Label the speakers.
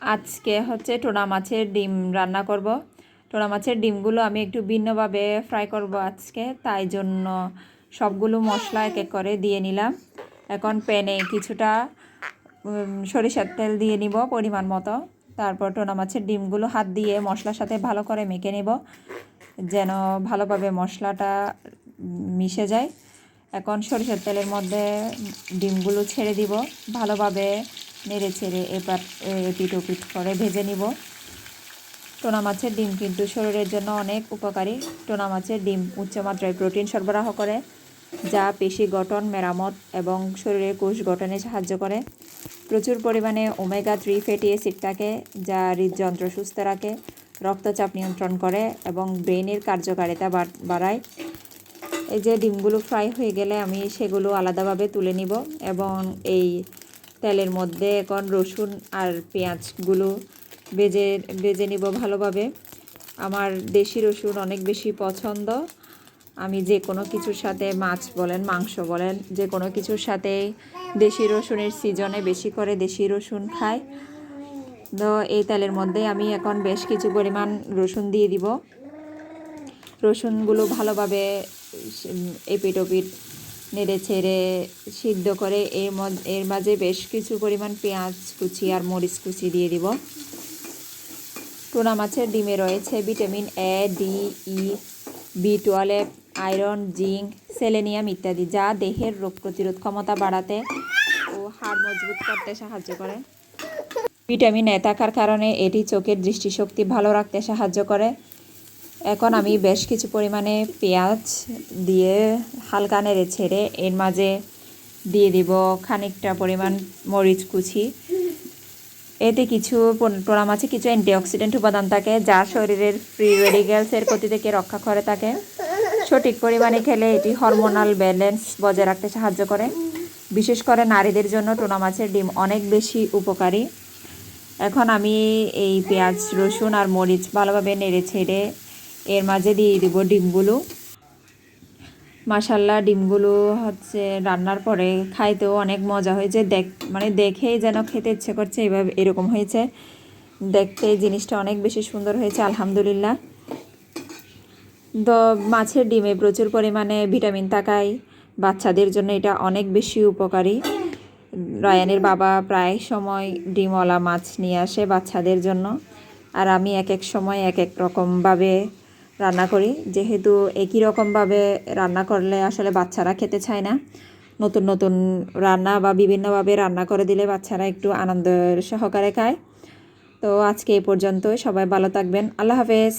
Speaker 1: আজকে হচ্ছে টোনা মাছের ডিম রান্না করব। টোনা মাছের ডিমগুলো আমি একটু ভিন্নভাবে ফ্রাই করব আজকে, তাই জন্য সবগুলো মশলা এক এক করে দিয়ে নিলাম। এখন প্যানে কিছুটা সরিষার তেল দিয়ে নিব পরিমাণ মতো। তারপর টোনা মাছের ডিমগুলো হাত দিয়ে মশলার সাথে ভালো করে মেখে নেব, যেন ভালোভাবে মশলাটা মিশে যায়। এখন সরিষার তেলের মধ্যে ডিমগুলো ছেড়ে দিব, ভালোভাবে নেড়ে ছেড়ে এপাট এপিট ওপিট করে ভেজে নিব। টোনা মাছের ডিম কিন্তু শরীরের জন্য অনেক উপকারী। টোনা মাছের ডিম উচ্চমাত্রায় প্রোটিন সরবরাহ করে, যা পেশি গঠন, মেরামত এবং শরীরের কোষ গঠনে সাহায্য করে। প্রচুর পরিমাণে ওমেগা থ্রি ফ্যাটি অ্যাসিড থাকে, যা হৃদযন্ত্র সুস্থ রাখে, রক্তচাপ নিয়ন্ত্রণ করে এবং ব্রেনের কার্যকারিতা বাড়- বাড়ায়। এই যে ডিমগুলো ফ্রাই হয়ে গেলে আমি সেগুলো আলাদাভাবে তুলে নিব এবং এই তেলের মধ্যে এখন রসুন আর পেঁয়াজগুলো বেজে বেজে নিব ভালোভাবে। আমার দেশি রসুন অনেক বেশি পছন্দ। আমি যে কোনো কিছুর সাথে মাছ বলেন মাংস বলেন যে কোনো কিছুর সাথে দেশি রসুনের সিজনে বেশি করে দেশি রসুন খাই। তো এই তেলের মধ্যে আমি এখন বেশ কিছু পরিমাণ রসুন দিয়ে দিব। রসুনগুলো ভালোভাবে উম, এপিট ওপিট নেড়ে ছেড়ে সিদ্ধ করে এর এর মাঝে বেশ কিছু পরিমাণ পেঁয়াজ কুচি আর মরিচ কুচি দিয়ে দিব। টুনা মাছের ডিমে রয়েছে vitamin A D E B twelve iron, zinc, selenium ইত্যাদি, যা দেহের রোগ প্রতিরোধ ক্ষমতা বাড়াতে ও হাড় মজবুত করতে সাহায্য করে। ভিটামিন এ থাকার কারণে এটি চোখের দৃষ্টিশক্তি ভালো রাখতে সাহায্য করে। এখন আমি বেশ কিছু পরিমাণে পেঁয়াজ দিয়ে হালকা নেড়ে ছেড়ে এর মাঝে দিয়ে দিব খানিকটা পরিমাণ মরিচ কুচি। এতে কিছু পোড়া মাছে কিছু অ্যান্টিঅক্সিডেন্ট উপাদান থাকে, যা শরীরের ফ্রি রেডিক্যালসের ক্ষতি থেকে রক্ষা করে থাকে। সঠিক পরিমাণে খেলে এটি হরমোনাল ব্যালেন্স বজায় রাখতে সাহায্য করে। বিশেষ করে নারীদের জন্য টোনা মাছের ডিম অনেক বেশি উপকারী। এখন আমি এই পেঁয়াজ, রসুন আর মরিচ ভালোভাবে নেড়ে ছেড়ে এর মাঝে দিয়ে দিব ডিমগুলো। মাসাল্লাহ ডিমগুলো হচ্ছে রান্নার পরে খাইতেও অনেক মজা হয়েছে। দেখ মানে দেখেই যেন খেতে ইচ্ছে করছে, এভাবে এরকম হয়েছে। দেখতে জিনিসটা অনেক বেশি সুন্দর হয়েছে, আলহামদুলিল্লাহ। তো মাছের ডিমে প্রচুর পরিমাণে ভিটামিন থাকায় বাচ্চাদের জন্য এটা অনেক বেশি উপকারী। রায়ানের বাবা প্রায় সময় ডিমওয়ালা মাছ নিয়ে আসে বাচ্চাদের জন্য। আর আমি এক এক সময় এক এক রকমভাবে রান্না করি। যেহেতু একই রকমভাবে রান্না করলে আসলে বাচ্চারা খেতে চায় না। নতুন নতুন রান্না বা বিভিন্নভাবে রান্না করে দিলে বাচ্চারা একটু আনন্দ সহকারে খায়। তো আজকে এই পর্যন্তই। সবাই ভালো থাকবেন। আল্লাহ হাফেজ।